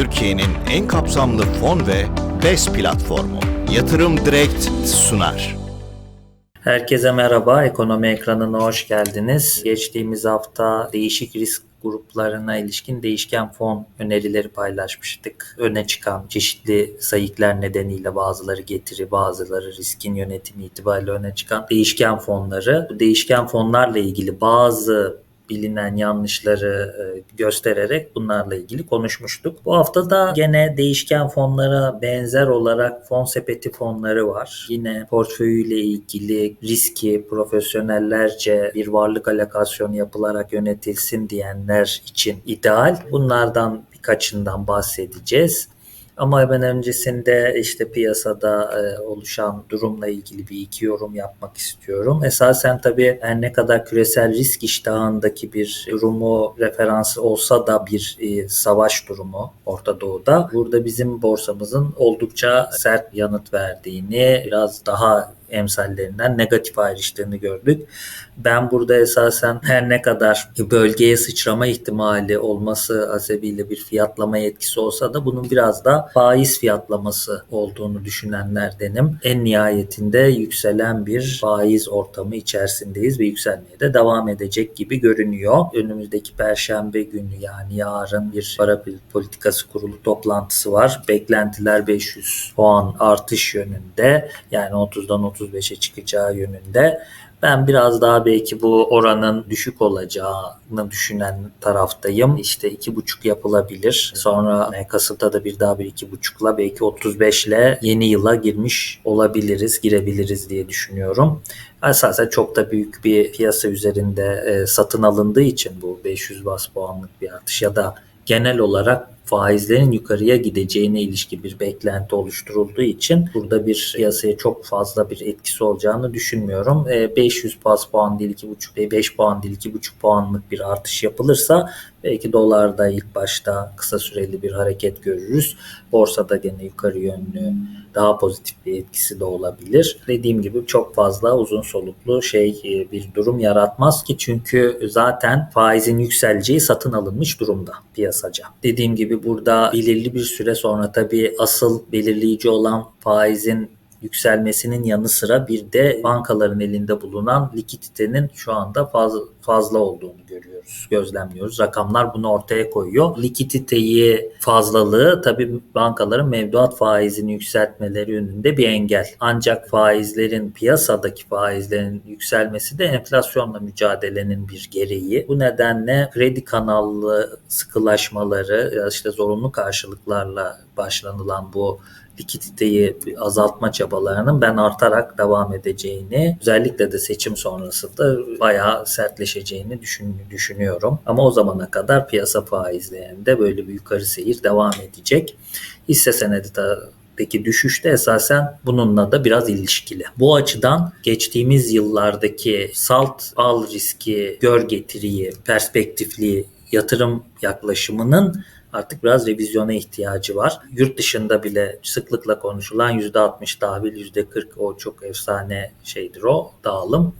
Türkiye'nin en kapsamlı fon ve BES platformu. Yatırım Direkt sunar. Herkese merhaba, ekonomi ekranına hoş geldiniz. Geçtiğimiz hafta değişik risk gruplarına ilişkin değişken fon önerileri paylaşmıştık. Öne çıkan çeşitli sayıklar nedeniyle bazıları getiri, bazıları riskin yönetimi itibariyle öne çıkan değişken fonları. Bu değişken fonlarla ilgili bazı bilinen yanlışları e, göstererek bunlarla ilgili konuşmuştuk. Bu hafta da gene değişken fonlara benzer olarak fon sepeti fonları var. Yine portföyüyle ilgili riski profesyonellerce bir varlık alokasyonu yapılarak yönetilsin diyenler için ideal. Bunlardan birkaçından bahsedeceğiz. Ama hemen öncesinde işte piyasada e, oluşan durumla ilgili bir iki yorum yapmak istiyorum. Esasen tabii her ne kadar küresel risk iştahındaki bir durumu referans olsa da bir e, savaş durumu Orta Doğu'da. Burada bizim borsamızın oldukça sert yanıt verdiğini, biraz daha emsallerinden negatif ayrıştığını gördük. Ben burada esasen her ne kadar bölgeye sıçrama ihtimali olması hasebiyle bir fiyatlama etkisi olsa da bunun biraz da faiz fiyatlaması olduğunu düşünenlerdenim. En nihayetinde yükselen bir faiz ortamı içerisindeyiz ve yükselmeye de devam edecek gibi görünüyor. Önümüzdeki perşembe günü yani yarın bir para politikası kurulu toplantısı var. Beklentiler 500 puan artış yönünde yani 30'dan 35'e çıkacağı yönünde. Ben biraz daha belki bu oranın düşük olacağını düşünen taraftayım. İşte iki buçuk yapılabilir. Sonra Kasım'da da bir daha bir iki buçukla belki 35 ile yeni yıla girmiş olabiliriz, girebiliriz diye düşünüyorum. Esasen çok da büyük bir piyasa üzerinde e, satın alındığı için bu 500 bas puanlık bir artış ya da genel olarak faizlerin yukarıya gideceğine ilişkin bir beklenti oluşturulduğu için burada bir piyasaya çok fazla bir etkisi olacağını düşünmüyorum. 500 bas puan değil 2,5 5 puan değil 2,5 puanlık bir artış yapılırsa belki dolarda ilk başta kısa süreli bir hareket görürüz. Borsada gene yukarı yönlü daha pozitif bir etkisi de olabilir. Dediğim gibi çok fazla uzun soluklu şey bir durum yaratmaz ki çünkü zaten faizin yükseleceği satın alınmış durumda piyasaca. Dediğim gibi burada belirli bir süre sonra tabii asıl belirleyici olan faizin yükselmesinin yanı sıra bir de bankaların elinde bulunan likiditenin şu anda fazla, fazla olduğunu görüyoruz, gözlemliyoruz. Rakamlar bunu ortaya koyuyor. Likiditeyi fazlalığı tabii bankaların mevduat faizini yükseltmeleri yönünde bir engel. Ancak faizlerin piyasadaki faizlerin yükselmesi de enflasyonla mücadelenin bir gereği. Bu nedenle kredi kanallı sıkılaşmaları işte zorunlu karşılıklarla başlanılan bu likiditeyi azaltma çabalarının ben artarak devam edeceğini özellikle de seçim sonrasında bayağı sertleşeceğini düşün, düşünüyorum. Ama o zamana kadar piyasa faizlerinde böyle bir yukarı seyir devam edecek. Hisse senedi peki düşüşte esasen bununla da biraz ilişkili. Bu açıdan geçtiğimiz yıllardaki salt al riski, gör getiriyi, perspektifli yatırım yaklaşımının artık biraz revizyona ihtiyacı var. Yurt dışında bile sıklıkla konuşulan %60 tahvil, %40 o çok efsane şeydir o dağılım.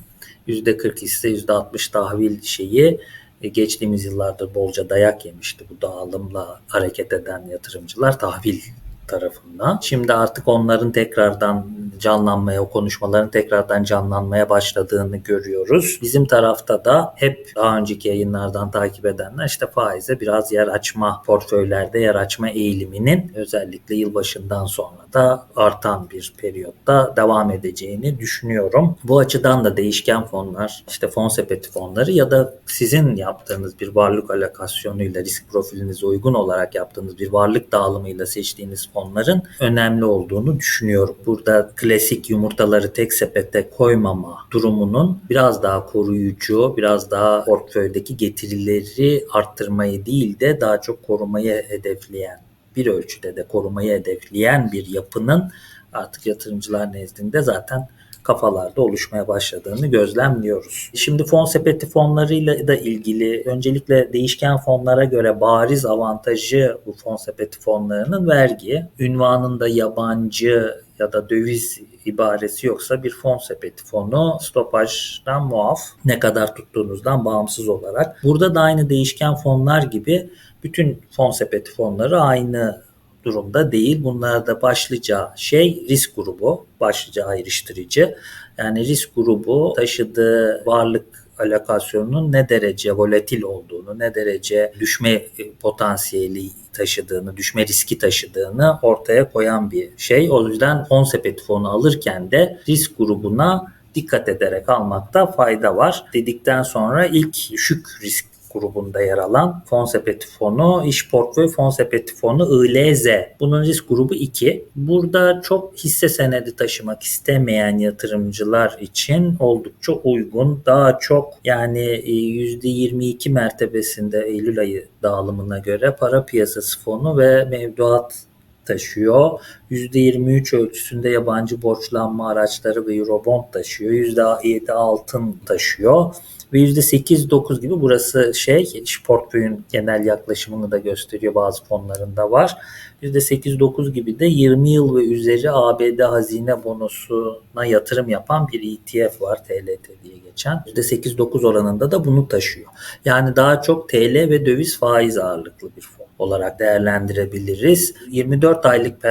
%40 ise %60 tahvil şeyi e, geçtiğimiz yıllarda bolca dayak yemişti bu dağılımla hareket eden yatırımcılar tahvil tarafından. Şimdi artık onların tekrardan canlanmaya, o konuşmaların tekrardan canlanmaya başladığını görüyoruz. Bizim tarafta da hep daha önceki yayınlardan takip edenler işte faize biraz yer açma, portföylerde yer açma eğiliminin özellikle yılbaşından sonra da artan bir periyotta devam edeceğini düşünüyorum. Bu açıdan da değişken fonlar, işte fon sepeti fonları ya da sizin yaptığınız bir varlık alokasyonuyla risk profilinize uygun olarak yaptığınız bir varlık dağılımıyla seçtiğiniz fonların önemli olduğunu düşünüyorum. Burada klasik yumurtaları tek sepete koymama durumunun biraz daha koruyucu, biraz daha portföydeki getirileri arttırmayı değil de daha çok korumayı hedefleyen bir ölçüde de korumayı hedefleyen bir yapının artık yatırımcılar nezdinde zaten kafalarda oluşmaya başladığını gözlemliyoruz. Şimdi fon sepeti fonlarıyla da ilgili öncelikle değişken fonlara göre bariz avantajı bu fon sepeti fonlarının vergi. Ünvanında yabancı ya da döviz ibaresi yoksa bir fon sepeti fonu stopajdan muaf ne kadar tuttuğunuzdan bağımsız olarak. Burada da aynı değişken fonlar gibi bütün fon sepeti fonları aynı durumda değil. Bunlarda başlıca şey risk grubu, başlıca ayrıştırıcı. Yani risk grubu taşıdığı varlık alokasyonunun ne derece volatil olduğunu, ne derece düşme potansiyeli taşıdığını, düşme riski taşıdığını ortaya koyan bir şey. O yüzden fon sepeti fonu alırken de risk grubuna dikkat ederek almakta fayda var. Dedikten sonra ilk düşük risk grubunda yer alan fon sepeti fonu, iş portföy fon sepeti fonu ILZ. Bunun risk grubu 2. Burada çok hisse senedi taşımak istemeyen yatırımcılar için oldukça uygun. Daha çok yani %22 mertebesinde Eylül ayı dağılımına göre para piyasası fonu ve mevduat taşıyor. %23 ölçüsünde yabancı borçlanma araçları ve Eurobond taşıyor. %7 altın taşıyor ve %8-9 gibi burası şey portföyün genel yaklaşımını da gösteriyor bazı fonlarında var. %8-9 gibi de 20 yıl ve üzeri ABD hazine bonosuna yatırım yapan bir ETF var TLT diye geçen. %8-9 oranında da bunu taşıyor. Yani daha çok TL ve döviz faiz ağırlıklı bir fon olarak değerlendirebiliriz. 24 aylık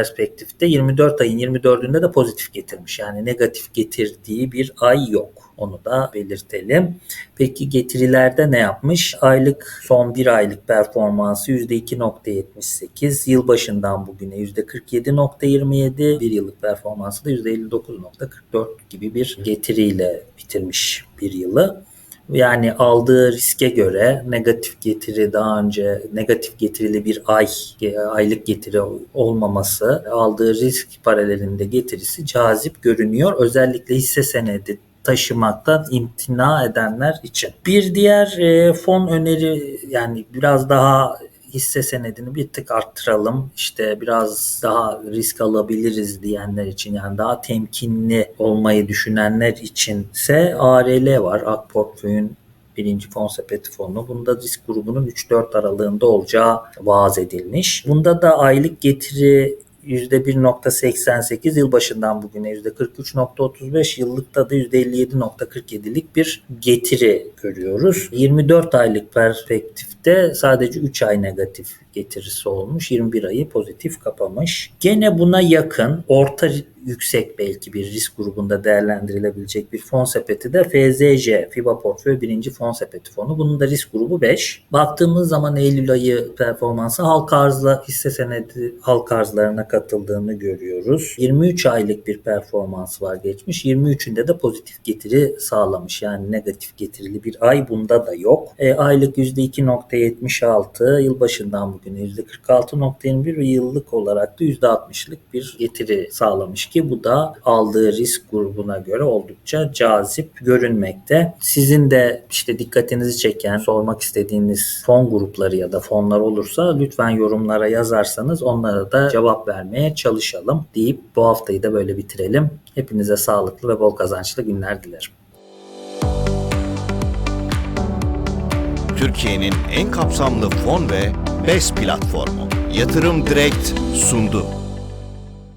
perspektifte 24 ayın 24'ünde de pozitif getirmiş. Yani negatif getirdiği bir ay yok. Onu da belirtelim. Peki getirilerde ne yapmış? Aylık son bir aylık performansı %2.78. Yılbaşından bugüne %47.27. Bir yıllık performansı da %59.44 gibi bir getiriyle bitirmiş bir yılı. Yani aldığı riske göre negatif getiri daha önce negatif getirili bir ay aylık getiri olmaması aldığı risk paralelinde getirisi cazip görünüyor. Özellikle hisse senedi taşımaktan imtina edenler için. Bir diğer e, fon öneri yani biraz daha hisse senedini bir tık arttıralım. İşte biraz daha risk alabiliriz diyenler için yani daha temkinli olmayı düşünenler içinse ARL var. Ak Portföy'ün birinci fon sepeti fonu. Bunda risk grubunun 3-4 aralığında olacağı vaaz edilmiş. Bunda da aylık getiri %1.88 yılbaşından bugüne %43.35 yıllıkta da %57.47'lik bir getiri görüyoruz. 24 aylık perspektifte sadece 3 ay negatif getirisi olmuş. 21 ayı pozitif kapamış. Gene buna yakın orta yüksek belki bir risk grubunda değerlendirilebilecek bir fon sepeti de FZC, FIBA Portföy birinci fon sepeti fonu. Bunun da risk grubu 5. Baktığımız zaman Eylül ayı performansı halk arzla hisse senedi halk arzlarına katıldığını görüyoruz. 23 aylık bir performans var geçmiş. 23'ünde de pozitif getiri sağlamış. Yani negatif getirili bir ay bunda da yok. E, aylık %2.76 yılbaşından bugüne %46.21 ve yıllık olarak da %60'lık bir getiri sağlamış ki bu da aldığı risk grubuna göre oldukça cazip görünmekte. Sizin de işte dikkatinizi çeken, sormak istediğiniz fon grupları ya da fonlar olursa lütfen yorumlara yazarsanız onlara da cevap vermeye çalışalım deyip bu haftayı da böyle bitirelim. Hepinize sağlıklı ve bol kazançlı günler dilerim. Türkiye'nin en kapsamlı fon ve BES platformu Yatırım Direkt sundu.